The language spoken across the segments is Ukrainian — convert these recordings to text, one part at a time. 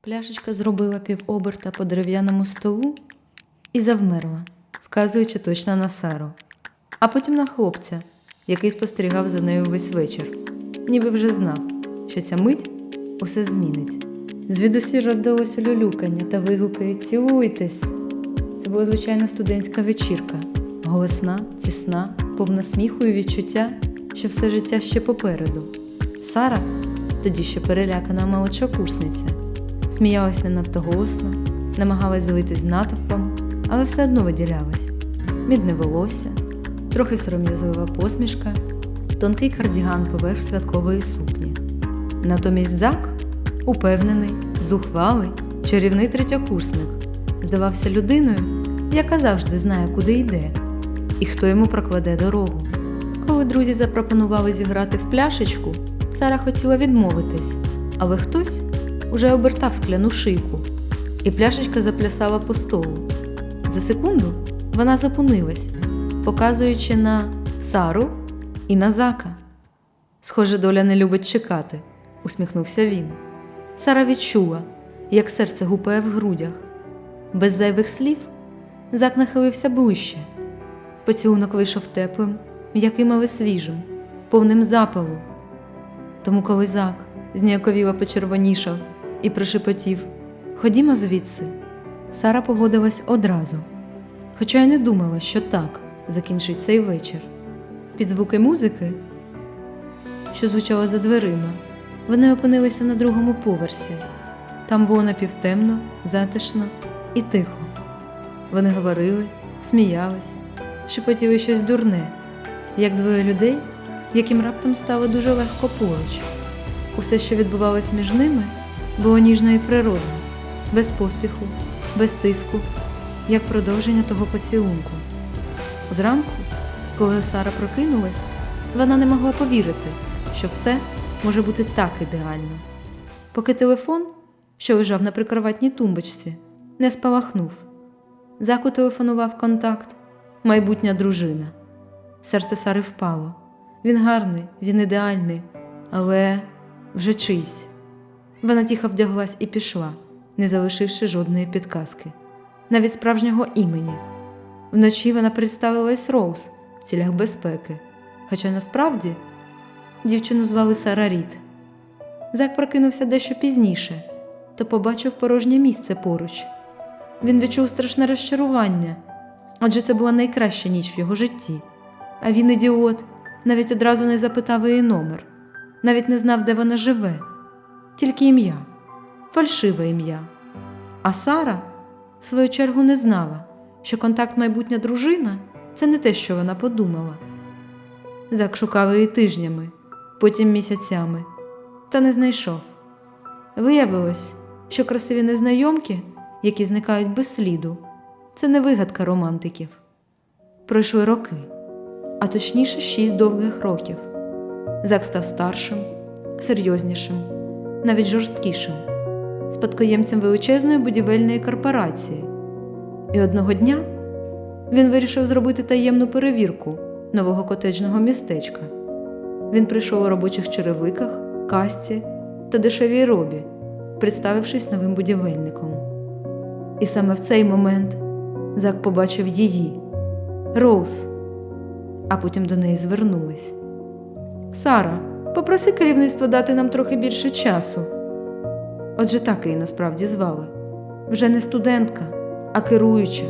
Пляшечка зробила півоберта по дерев'яному столу і завмерла, вказуючи точно на Сару, а потім на хлопця, який спостерігав за нею весь вечір, ніби вже знав, що ця мить усе змінить. Звідусіль роздалося люлюкання та вигуки Цілуйтесь. Це була звичайна студентська вечірка, голосна, тісна, повна сміху і відчуття, що все життя ще попереду. Сара, тоді ще перелякана молодша курсниця, сміялась не надто голосно, намагалась злитись з натовпом, але все одно виділялась. Мідне волосся, трохи сором'язлива посмішка, тонкий кардіган поверх святкової сукні. Натомість Зак, упевнений, зухвалий, чарівний третьокурсник, здавався людиною, яка завжди знає, куди йде, і хто йому прокладе дорогу. Коли друзі запропонували зіграти в пляшечку, Сара хотіла відмовитись, але хтось уже обертав скляну шийку, і пляшечка заплясала по столу. За секунду вона зупинилась, показуючи на Сару і на Зака. Схоже, доля не любить чекати, усміхнувся він. Сара відчула, як серце гупає в грудях. Без зайвих слів Зак нахилився ближче. Поцілунок вийшов теплим, м'яким, але свіжим, повним запалу. Тому коли Зак зніяковіло почервонішав і прошепотів Ходімо звідси, Сара погодилась одразу, хоча й не думала, що так закінчить цей вечір. Під звуки музики, що звучала за дверима, вони опинилися на другому поверсі. Там було напівтемно, затишно і тихо. Вони говорили, сміялись, шепотіли щось дурне, як двоє людей, яким раптом стало дуже легко поруч. Усе, що відбувалось між ними, було ніжно і природно, без поспіху, без тиску, як продовження того поцілунку. Зранку, коли Сара прокинулась, вона не могла повірити, що все може бути так ідеально. Поки телефон, що лежав на прикроватній тумбочці, не спалахнув. Заку телефонував контакт, майбутня дружина. Серце Сари впало. Він гарний, він ідеальний, але вже чийсь. Вона тихо вдяглась і пішла, не залишивши жодної підказки, навіть справжнього імені. Вночі вона представилась Роуз в цілях безпеки, хоча насправді дівчину звали Сара Рід. Зак прокинувся дещо пізніше, то побачив порожнє місце поруч. Він відчув страшне розчарування, адже це була найкраща ніч в його житті. А він, ідіот, навіть одразу не запитав її номер, навіть не знав, де вона живе, тільки ім'я, фальшиве ім'я. А Сара, в свою чергу, не знала, що контакт майбутня дружина це не те, що вона подумала. Зак шукав її тижнями, потім місяцями, та не знайшов. Виявилось, що красиві незнайомки, які зникають без сліду, це не вигадка романтиків. Пройшли роки, а точніше шість довгих років. Зак став старшим, серйознішим, навіть жорсткішим, спадкоємцем величезної будівельної корпорації. І одного дня він вирішив зробити таємну перевірку нового котеджного містечка. Він прийшов у робочих черевиках, касці та дешевій робі, представившись новим будівельником. І саме в цей момент Зак побачив її, Роуз, а потім до неї звернулись. Сара, попроси керівництво дати нам трохи більше часу. Отже, так її насправді звали. Вже не студентка, а керуюча,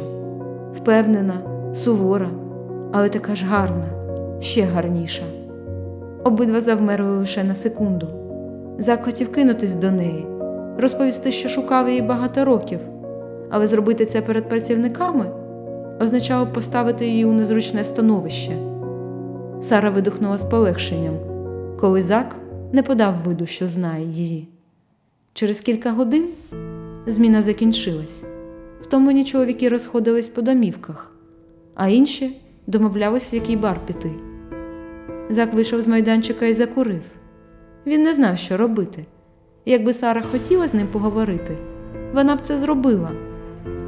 впевнена, сувора, але така ж гарна, ще гарніша. Обидва завмерли лише на секунду. Зак хотів кинутись до неї, розповісти, що шукав її багато років, але зробити це перед працівниками означало поставити її у незручне становище. Сара видихнула з полегшенням, коли Зак не подав виду, що знає її. Через кілька годин зміна закінчилась. Втомлені чоловіки розходились по домівках, а інші домовлялись, в який бар піти. Зак вийшов з майданчика і закурив. Він не знав, що робити. Якби Сара хотіла з ним поговорити, вона б це зробила.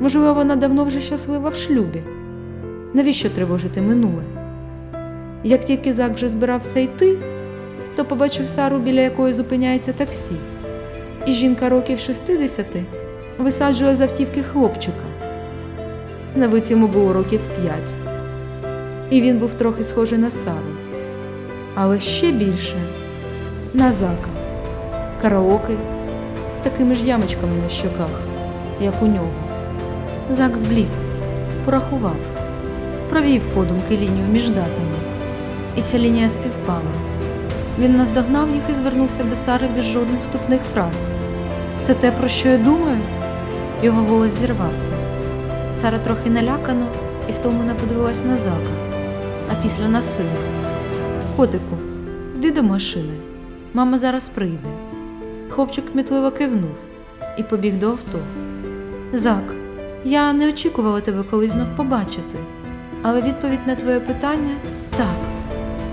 Можливо, вона давно вже щаслива в шлюбі. Навіщо тривожити минуле? Як тільки Зак вже збирався йти, то побачив Сару, біля якої зупиняється таксі. і жінка років 60 висаджує з автівки хлопчика. На вид йому було років 5. І він був трохи схожий на Сару, але ще більше на зака. Караоке з такими ж ямочками на щоках, як у нього. Зак зблід, порахував, провів подумки лінію між датами, і ця лінія співпала. Він наздогнав їх і звернувся до Сари без жодних вступних фраз. Це те, про що я думаю? Його голос зірвався. Сара трохи налякано і втомлено подивилась на зака, а після на сина. Котику, йди до машини. Мама зараз прийде. Хлопчик кмітливо кивнув і побіг до авто. Зак, я не очікувала тебе колись знов побачити, але відповідь на твоє питання так,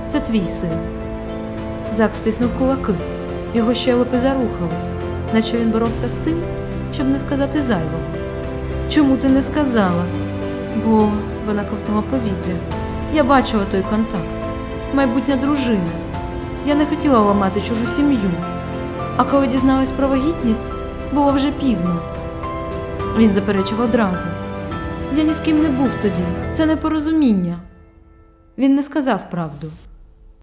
це твій син. Зак стиснув кулаки, його щелепи зарухались, наче він боровся з тим, щоб не сказати зайвого. Чому ти не сказала? Бо вона ковтнула повітря. Я бачила той контакт. Майбутня дружина. Я не хотіла ламати чужу сім'ю. А коли дізналась про вагітність, було вже пізно. Він заперечив одразу. Я ні з ким не був тоді, це непорозуміння. Він не сказав правду,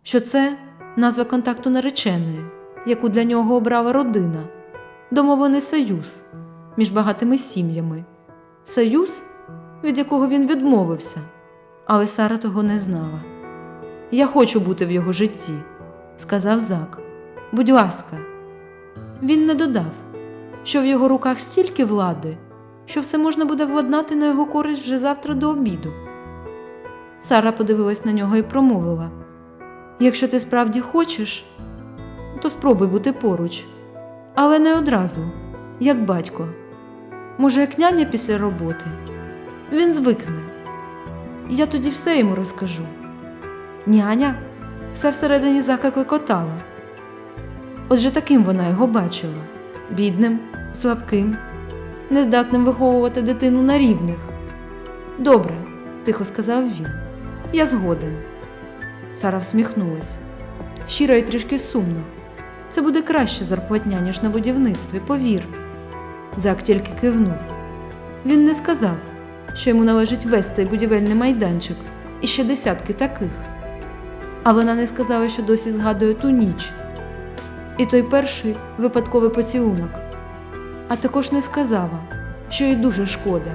що це назва контакту нареченої, яку для нього обрала родина, домовлений союз між багатими сім'ями, союз, від якого він відмовився, але Сара того не знала. Я хочу бути в його житті, сказав Зак. Будь ласка, він не додав, що в його руках стільки влади, що все можна буде владнати на його користь вже завтра до обіду. Сара подивилась на нього і промовила: Якщо ти справді хочеш, то спробуй бути поруч, але не одразу, як батько. Може, як няня після роботи. Він звикне. Я тоді все йому розкажу. Няня все всередині зака клекотала. Отже, таким вона його бачила бідним, слабким, нездатним виховувати дитину на рівних. Добре, тихо сказав він. Я згоден. Сара всміхнулась. Щиро і трішки сумно. Це буде краще зарплатня, ніж на будівництві, повір. Зак тільки кивнув. Він не сказав, що йому належить весь цей будівельний майданчик і ще десятки таких. А вона не сказала, що досі згадує ту ніч і той перший випадковий поцілунок. А також не сказала, що їй дуже шкода,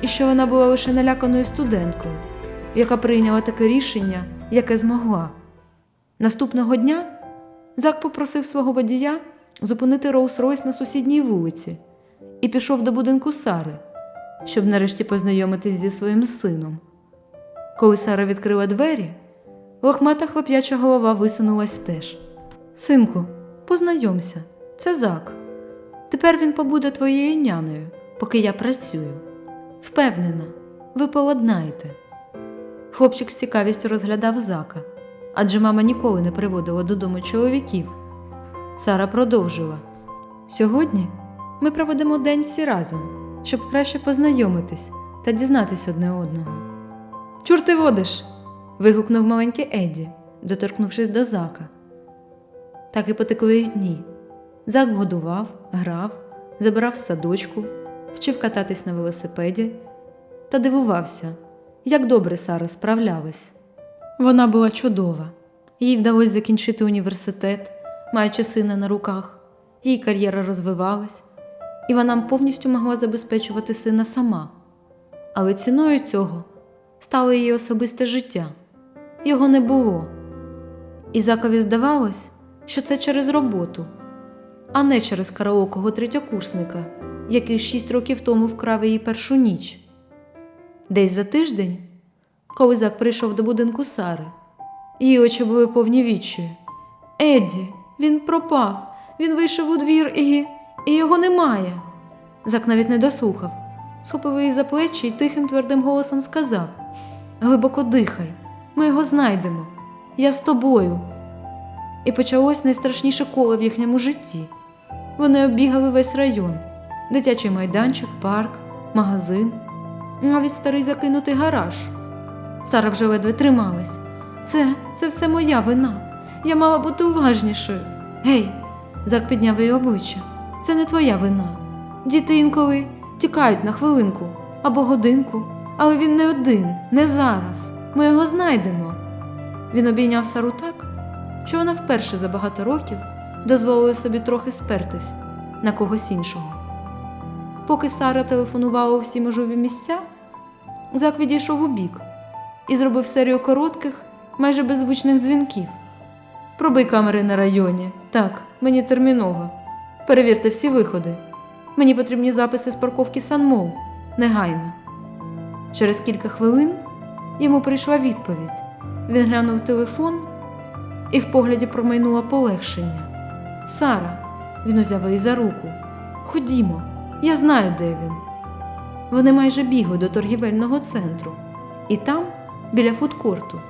і що вона була лише наляканою студенткою, яка прийняла таке рішення, яке змогла. Наступного дня Зак попросив свого водія зупинити Роуз-Ройс на сусідній вулиці і пішов до будинку Сари, щоб нарешті познайомитись зі своїм сином. Коли Сара відкрила двері, лохмата хлоп'яча голова висунулась теж. Синку, познайомся, це Зак. Тепер він побуде твоєю няною, поки я працюю. Впевнена, ви поладнаєте. Хлопчик з цікавістю розглядав зака, адже мама ніколи не приводила додому чоловіків. Сара продовжила. Сьогодні ми проведемо день всі разом, щоб краще познайомитись та дізнатись одне одного. Чур ти водиш. вигукнув маленький Едді, доторкнувшись до зака. Так і потекли дні. Зак годував, грав, забирав садочку, вчив кататись на велосипеді та дивувався, як добре Сара справлялась. Вона була чудова. Їй вдалося закінчити університет, маючи сина на руках. Її кар'єра розвивалась, і вона повністю могла забезпечувати сина сама. Але ціною цього стало її особисте життя. Його не було. І Закові здавалось, що це через роботу, а не через караокого третьокурсника, який шість років тому вкрав її першу ніч. Десь за тиждень, коли Зак прийшов до будинку Сари, її очі були повні відчаю. Едді, він пропав, він вийшов у двір і, і його немає. Зак навіть не дослухав, схопив її за плечі і тихим твердим голосом сказав: Глибоко дихай, ми його знайдемо. Я з тобою. І почалось найстрашніше коло в їхньому житті. Вони оббігали весь район: дитячий майданчик, парк, магазин, навіть старий закинутий гараж. Сара вже ледве трималась. Це, це все моя вина. Я мала бути уважнішою. Гей, Зак підняв її обличчя. це не твоя вина. Діти інколи тікають на хвилинку або годинку, але він не один, не зараз. Ми його знайдемо. Він обійняв Сару так, що вона вперше за багато років дозволила собі трохи спертись на когось іншого. Поки Сара телефонувала всі можливі місця, Зак відійшов у бік і зробив серію коротких, майже беззвучних дзвінків. Пробий камери на районі. Так, мені терміново. Перевірте всі виходи. Мені потрібні записи з парковки Санмоу. Негайно. Через кілька хвилин йому прийшла відповідь. Він глянув телефон, і в погляді промайнуло полегшення. Сара, він узяв її за руку. Ходімо, я знаю, де він. Вони майже бігли до торгівельного центру, і там, біля фудкорту,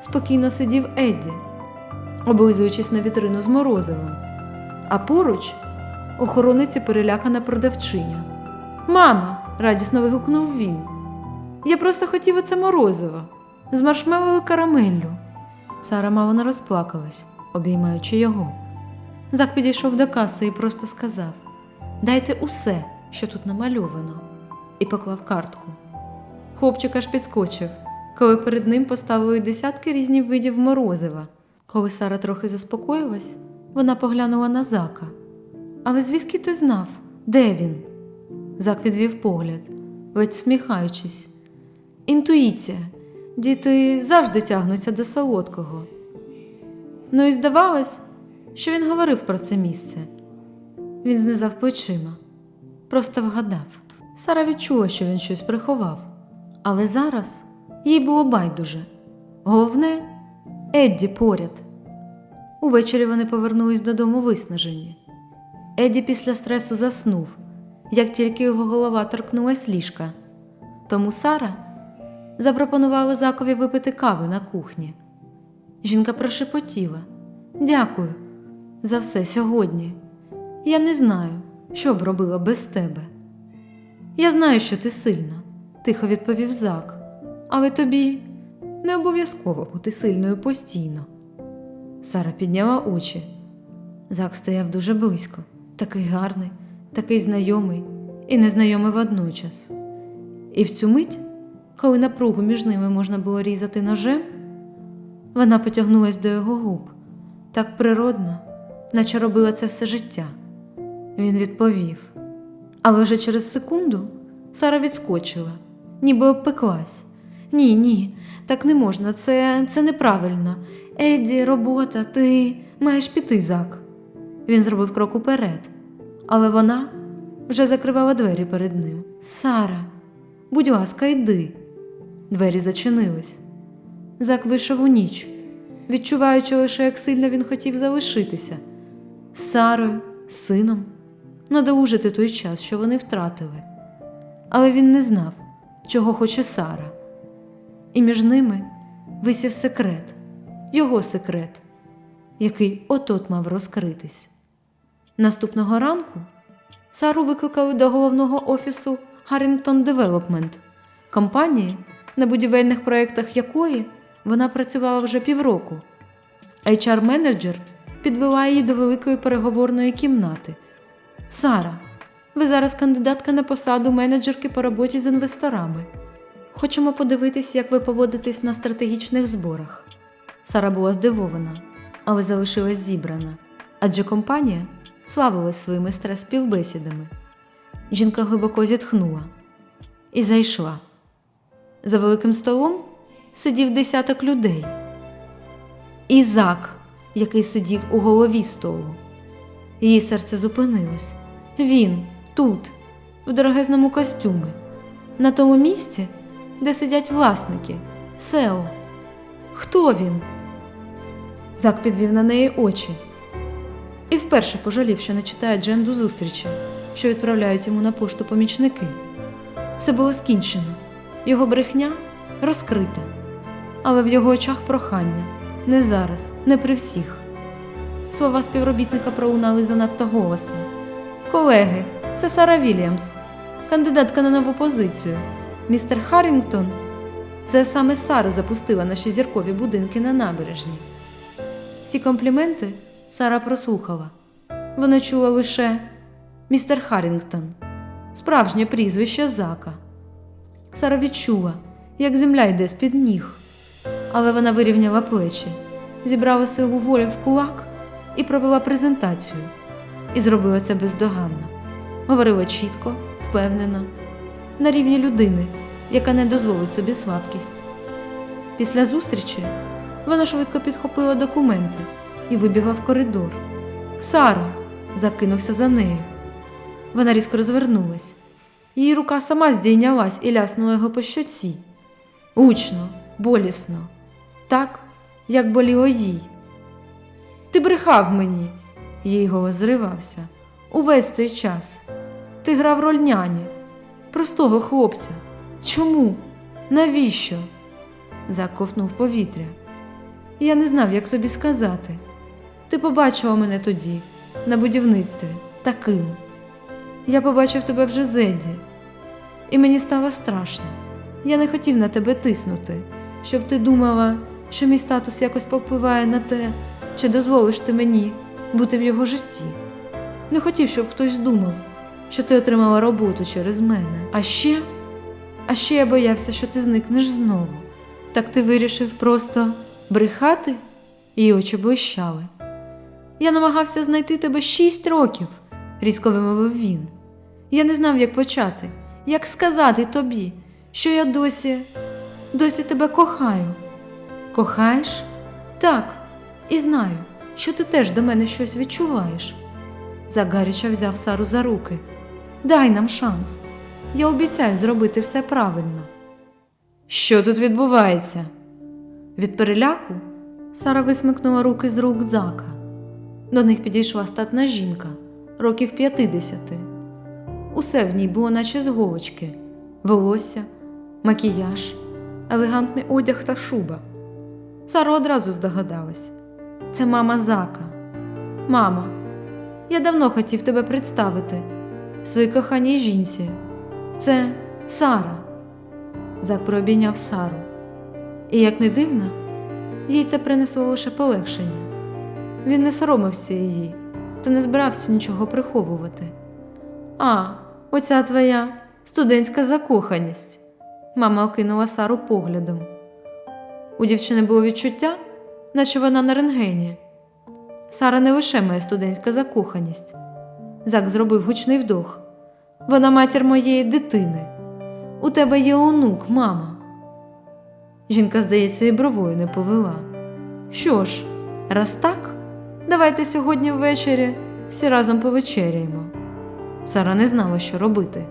спокійно сидів Едді, облизуючись на вітрину з морозивом, а поруч охорониці перелякана продавчиня. Мама! радісно вигукнув він. Я просто хотів оце морозиво з маршмеловою карамеллю. Сара мало не розплакалась, обіймаючи його. Зак підійшов до каси і просто сказав: Дайте усе, що тут намальовано, і поклав картку. Хлопчик аж підскочив, коли перед ним поставили десятки різних видів морозива. Коли Сара трохи заспокоїлась, вона поглянула на зака. Але звідки ти знав? Де він? Зак відвів погляд, ледь всміхаючись. Інтуїція. Діти завжди тягнуться до солодкого. Ну і здавалось, що він говорив про це місце. Він знизав плечима, просто вгадав. Сара відчула, що він щось приховав, але зараз їй було байдуже. Головне Едді поряд. Увечері вони повернулись додому виснажені. Едді після стресу заснув, як тільки його голова торкнулась ліжка. Тому Сара запропонувала Закові випити кави на кухні. Жінка прошепотіла Дякую за все сьогодні. Я не знаю, що б робила без тебе. Я знаю, що ти сильна, тихо відповів Зак, але тобі не обов'язково бути сильною постійно. Сара підняла очі. Зак стояв дуже близько, такий гарний, такий знайомий і незнайомий водночас. І в цю мить, коли напругу між ними можна було різати ножем, вона потягнулась до його губ так природно, наче робила це все життя. Він відповів. Але вже через секунду Сара відскочила, ніби обпеклась. Ні, ні, так не можна, це, це неправильно. Едді, робота, ти маєш піти, Зак. Він зробив крок уперед, але вона вже закривала двері перед ним. Сара, будь ласка, йди. Двері зачинились. Зак вийшов у ніч, відчуваючи лише, як сильно він хотів залишитися Сарою, сином, надолужити той час, що вони втратили. Але він не знав, чого хоче Сара. І між ними висів секрет, його секрет, який от-от мав розкритись. Наступного ранку Сару викликали до головного офісу Harrington Development, компанії, на будівельних проєктах якої вона працювала вже півроку. HR-менеджер підвела її до великої переговорної кімнати. Сара, ви зараз кандидатка на посаду менеджерки по роботі з інвесторами. Хочемо подивитись, як ви поводитесь на стратегічних зборах. Сара була здивована, але залишилась зібрана, адже компанія славилась своїми стрес-співбесідами. Жінка глибоко зітхнула і зайшла. За великим столом сидів десяток людей. І Зак, який сидів у голові столу. Її серце зупинилось. Він тут, в дорогезному костюмі, на тому місці, де сидять власники, Сео. Хто він? Зак підвів на неї очі і вперше пожалів, що не читає дженду зустрічі, що відправляють йому на пошту помічники. Все було скінчено, його брехня розкрита, але в його очах прохання не зараз, не при всіх. Слова співробітника пролунали занадто голосно. Колеги, це Сара Вільямс, кандидатка на нову позицію. Містер Харрінгтон. Це саме Сара запустила наші зіркові будинки на набережній. Всі компліменти Сара прослухала. Вона чула лише містер Харрінгтон, справжнє прізвище Зака. Сара відчула, як земля йде з-під ніг, але вона вирівняла плечі, зібрала силу волі в кулак і провела презентацію. І зробила це бездоганно. Говорила чітко, впевнено, на рівні людини, яка не дозволить собі слабкість. Після зустрічі вона швидко підхопила документи і вибігла в коридор. Сара закинувся за нею. Вона різко розвернулась. Її рука сама здійнялась і ляснула його по щоці. Гучно, болісно, так, як боліло їй. Ти брехав мені, її голос зривався. Увесь цей час. Ти грав роль няні, простого хлопця. Чому? Навіщо? Заковтнув повітря. Я не знав, як тобі сказати. Ти побачила мене тоді, на будівництві, таким. Я побачив тебе вже зеді, і мені стало страшно. Я не хотів на тебе тиснути, щоб ти думала, що мій статус якось попливає на те, чи дозволиш ти мені бути в його житті. Не хотів, щоб хтось думав, що ти отримала роботу через мене. А ще, а ще я боявся, що ти зникнеш знову. Так ти вирішив просто брехати? Її очі блищали. Я намагався знайти тебе шість років, різко вимовив він. Я не знав, як почати, як сказати тобі, що я досі, досі тебе кохаю. Кохаєш? Так, і знаю, що ти теж до мене щось відчуваєш. Загаріча взяв Сару за руки. Дай нам шанс. Я обіцяю зробити все правильно. Що тут відбувається? Від переляку Сара висмикнула руки з рук зака. До них підійшла статна жінка, років 50. Усе в ній було, наче з голочки: волосся, макіяж, елегантний одяг та шуба. Сара одразу здогадалась. Це мама Зака. Мама, я давно хотів тебе представити своїй коханій жінці. Це Сара. Зак прообійняв Сару. І, як не дивно, їй це принесло лише полегшення. Він не соромився її та не збирався нічого приховувати. А, оця твоя студентська закоханість. Мама окинула Сару поглядом. У дівчини було відчуття, наче вона на рентгені. Сара не лише моя студентська закоханість. Зак зробив гучний вдох. Вона матір моєї дитини. У тебе є онук, мама. Жінка, здається, і бровою не повела. Що ж, раз так, давайте сьогодні ввечері всі разом повечеряємо. Сара не знала, що робити.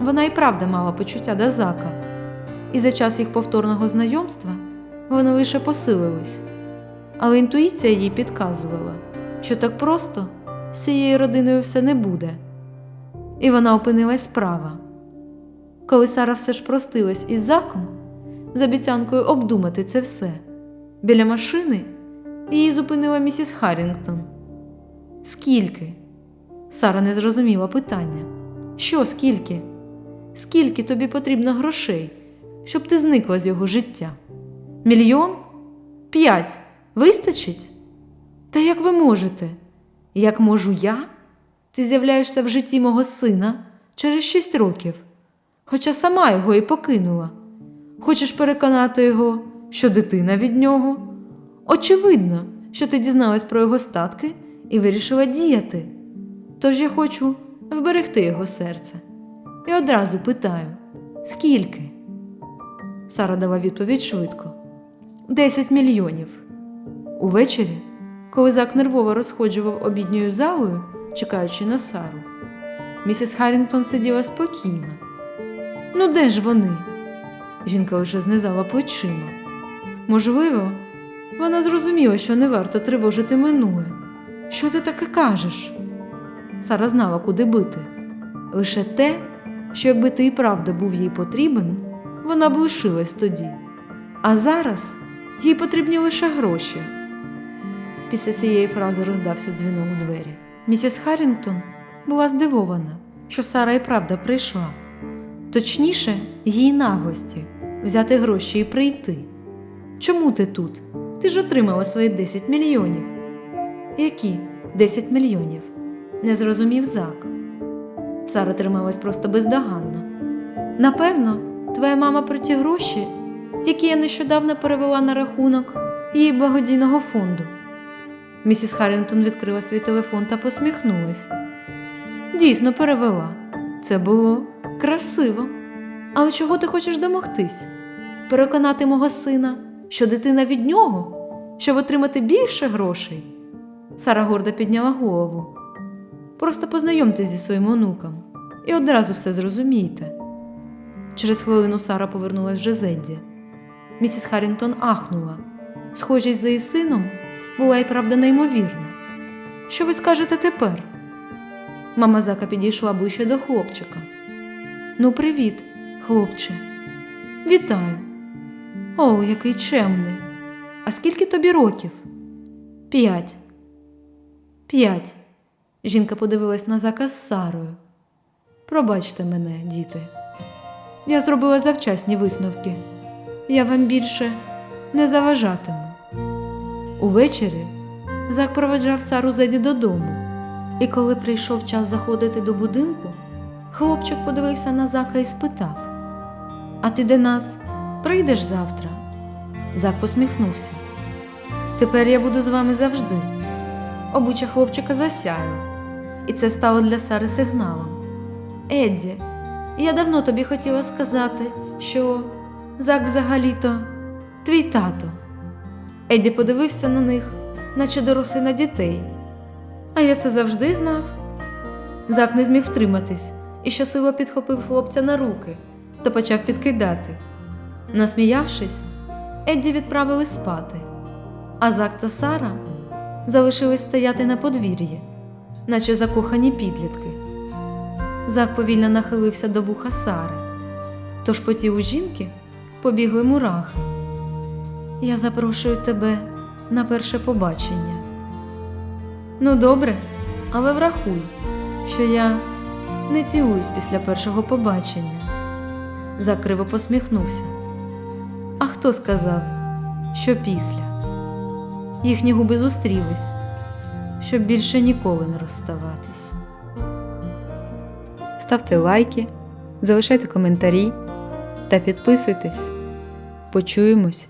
Вона і правда мала почуття до Зака, і за час їх повторного знайомства вони лише посилились. Але інтуїція їй підказувала, що так просто з цією родиною все не буде. І вона опинилась справа. Коли Сара все ж простилась із Заком, з обіцянкою обдумати це все, біля машини її зупинила місіс Харрінгтон. Скільки? Сара не зрозуміла питання. Що скільки? Скільки тобі потрібно грошей, щоб ти зникла з його життя? Мільйон? П'ять. Вистачить? Та як ви можете? Як можу я? Ти з'являєшся в житті мого сина через шість років, хоча сама його і покинула. Хочеш переконати його, що дитина від нього? Очевидно, що ти дізналась про його статки і вирішила діяти. Тож я хочу вберегти його серце. І одразу питаю: скільки? Сара дала відповідь швидко: Десять мільйонів. Увечері, коли Зак нервово розходжував обідньою залою, чекаючи на Сару, місіс Харрінгтон сиділа спокійно. Ну, де ж вони? Жінка лише знизала плечима. Можливо, вона зрозуміла, що не варто тривожити минуле. Що ти таке кажеш? Сара знала, куди бити. Лише те, що якби ти і правда був їй потрібен, вона б лишилась тоді. А зараз їй потрібні лише гроші. Після цієї фрази роздався дзвінок у двері. Місіс Харрінгтон була здивована, що Сара і правда прийшла. Точніше, її наглості взяти гроші і прийти. Чому ти тут? Ти ж отримала свої 10 мільйонів. Які 10 мільйонів? Не зрозумів Зак. Сара трималась просто бездоганно. Напевно, твоя мама про ті гроші, які я нещодавно перевела на рахунок її благодійного фонду. Місіс Харрінгтон відкрила свій телефон та посміхнулась. Дійсно перевела. Це було красиво. Але чого ти хочеш домогтись? Переконати мого сина, що дитина від нього, щоб отримати більше грошей? Сара гордо підняла голову. Просто познайомтесь зі своїм онуком і одразу все зрозумієте. Через хвилину Сара повернулась вже з Місіс Харрінгтон ахнула. Схожість за її сином була і правда неймовірна. Що ви скажете тепер? Мама Зака підійшла ближче до хлопчика. Ну, привіт, хлопче. Вітаю. О, який чемний. А скільки тобі років? П'ять. П'ять. Жінка подивилась на Зака з Сарою. Пробачте мене, діти. Я зробила завчасні висновки. Я вам більше не заважатиму. Увечері Зак проведжав Сару Зеді додому, і коли прийшов час заходити до будинку, хлопчик подивився на Зака і спитав: А ти до нас прийдеш завтра? Зак посміхнувся. Тепер я буду з вами завжди. Обличчя хлопчика засяяло, і це стало для Сари сигналом. Едді, я давно тобі хотіла сказати, що Зак взагалі-то твій тато. Едді подивився на них, наче дорослий на дітей. А я це завжди знав. Зак не зміг втриматись і щасливо підхопив хлопця на руки та почав підкидати. Насміявшись, Едді відправили спати, а Зак та Сара залишились стояти на подвір'ї, наче закохані підлітки. Зак повільно нахилився до вуха Сари, тож по тілу жінки побігли мурахи. Я запрошую тебе на перше побачення. Ну, добре, але врахуй, що я не цілуюсь після першого побачення. Зак криво посміхнувся. А хто сказав, що після? Їхні губи зустрілись, щоб більше ніколи не розставатись. Ставте лайки, залишайте коментарі та підписуйтесь. Почуємось